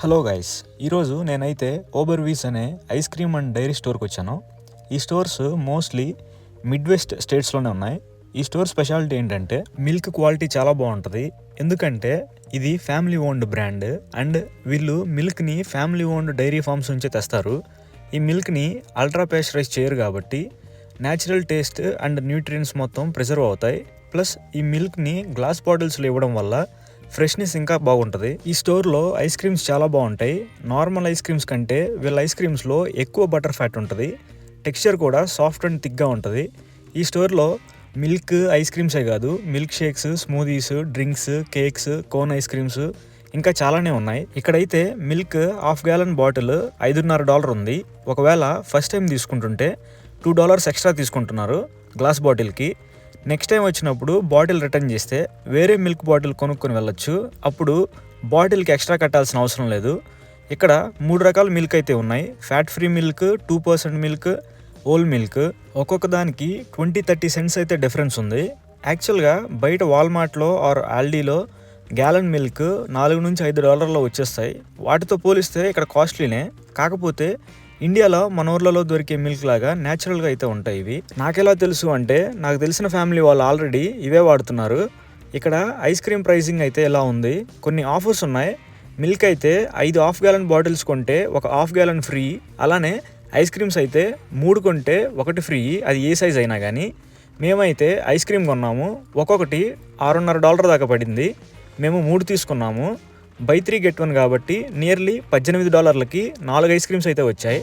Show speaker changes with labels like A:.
A: Hello guys ఈరోజు నేనైతే ఓబర్వీస్ అనే ఐస్ క్రీమ్ అండ్ డైరీ స్టోర్కి వచ్చాను. ఈ స్టోర్స్ మోస్ట్లీ మిడ్ వెస్ట్ స్టేట్స్లోనే ఉన్నాయి. ఈ స్టోర్ స్పెషాలిటీ ఏంటంటే మిల్క్ క్వాలిటీ చాలా బాగుంటుంది. ఎందుకంటే ఇది ఫ్యామిలీ ఓన్డ్ బ్రాండ్ అండ్ వీళ్ళు మిల్క్ని ఫ్యామిలీ ఓన్డ్ డైరీ ఫార్మ్స్ నుంచే తెస్తారు. ఈ మిల్క్ని అల్ట్రా పేస్చరైజ్ చేయరు కాబట్టి న్యాచురల్ టేస్ట్ అండ్ న్యూట్రియన్స్ మొత్తం ప్రిజర్వ్ అవుతాయి. ప్లస్ ఈ మిల్క్ని గ్లాస్ బాటిల్స్లో ఇవ్వడం వల్ల ఫ్రెష్నెస్ ఇంకా బాగుంటుంది. ఈ స్టోర్లో ఐస్ క్రీమ్స్ చాలా బాగుంటాయి. నార్మల్ ఐస్ క్రీమ్స్ కంటే వీళ్ళ ఐస్ క్రీమ్స్లో ఎక్కువ బటర్ ఫ్యాట్ ఉంటుంది. టెక్స్చర్ కూడా సాఫ్ట్ అండ్ థిక్గా ఉంటుంది. ఈ స్టోర్లో మిల్క్ ఐస్ క్రీమ్సే కాదు milk shakes smoothies drinks cakes cone ice creams ఇంకా చాలానే ఉన్నాయి. ఇక్కడైతే మిల్క్ హాఫ్ గ్యాలన్ బాటిల్ ఐదున్నర డాలర్ ఉంది. ఒకవేళ ఫస్ట్ టైం తీసుకుంటుంటే టూ డాలర్స్ ఎక్స్ట్రా తీసుకుంటున్నారు గ్లాస్ బాటిల్కి. నెక్స్ట్ టైం వచ్చినప్పుడు బాటిల్ రిటర్న్ చేస్తే వేరే మిల్క్ బాటిల్ కొనుక్కొని వెళ్ళొచ్చు. అప్పుడు బాటిల్కి ఎక్స్ట్రా కట్టాల్సిన అవసరం లేదు. ఇక్కడ మూడు రకాల మిల్క్ అయితే ఉన్నాయి. Fat free milk two percent milk whole milk ఒక్కొక్క దానికి ట్వంటీ థర్టీ సెంట్స్ అయితే డిఫరెన్స్ ఉంది. యాక్చువల్గా బయట వాల్మార్ట్లో ఆర్ ఆల్డీలో గ్యాలన్ మిల్క్ నాలుగు నుంచి ఐదు డాలర్లో వచ్చేస్తాయి. వాటితో పోలిస్తే ఇక్కడ కాస్ట్లీనే కాకపోతే ఇండియాలో మన ఊర్లలో దొరికే మిల్క్ లాగా న్యాచురల్గా అయితే ఉంటాయి ఇవి. నాకెలా తెలుసు అంటే నాకు తెలిసిన ఫ్యామిలీ వాళ్ళు ఆల్రెడీ ఇవే వాడుతున్నారు. ఇక్కడ ఐస్ క్రీమ్ ప్రైసింగ్ అయితే ఎలా ఉంది? కొన్ని ఆఫర్స్ ఉన్నాయి. మిల్క్ అయితే ఐదు హాఫ్ గ్యాలన్ బాటిల్స్ కొంటే ఒక హాఫ్ గ్యాలన్ ఫ్రీ అలానే ఐస్ క్రీమ్స్ అయితే మూడు కొంటే ఒకటి ఫ్రీ అది ఏ సైజ్ అయినా కానీ మేమైతే ఐస్ క్రీమ్ కొన్నాము. ఒక్కొక్కటి ఆరున్నర డాలర్ దాకా పడింది. మేము మూడు తీసుకున్నాము. బై త్రీ గెట్ వన్ కాబట్టి నియర్లీ పద్దెనిమిది డాలర్లకి నాలుగు ఐస్ క్రీమ్స్ అయితే వచ్చాయి.